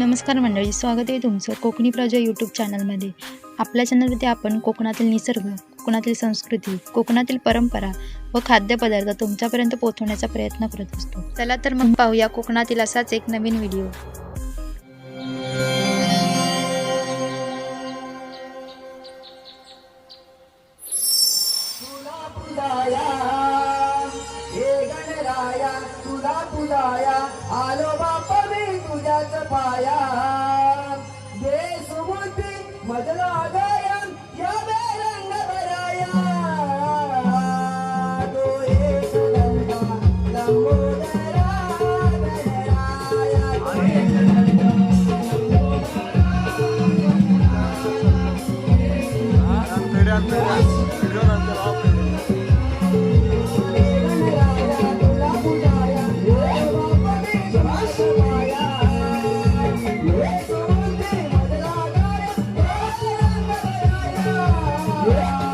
नमस्कार मंडळी स्वागत आहे तुमचं कोकणी प्रजा यूट्यूब चॅनलमध्ये आपल्या चॅनलमध्ये आपण कोकणातील निसर्ग कोकणातील संस्कृती कोकणातील परंपरा व खाद्यपदार्थ तुमच्यापर्यंत पोहोचवण्याचा प्रयत्न करत असतो. चला तर मग पाहूया कोकणातील असाच एक नवीन व्हिडिओ आलो बाप मी तुझ्याच पाया दे सुमती मजला गाया या बेरंग बराया तो एक Ganga Lambodara Ganaraya Yeah.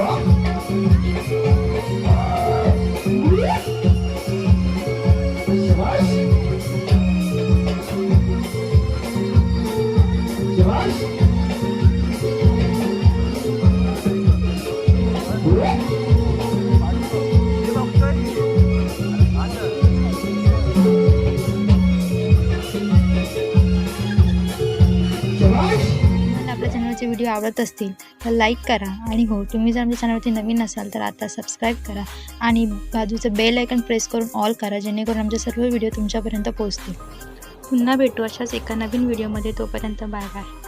up. Video आवडत असतील तर लाईक करा. आणि हो तुम्ही जर आमच्या चॅनलवरती नवीन असाल तर आता सबस्क्राईब करा. आणि बाजूचं बेल आयकन प्रेस करून ऑल करा जेणेकरून आमचे सर्व व्हिडिओ तुमच्यापर्यंत पोहोचतील. पुन्हा भेटू अशाच एका नवीन व्हिडिओमध्ये. तोपर्यंत बाय बाय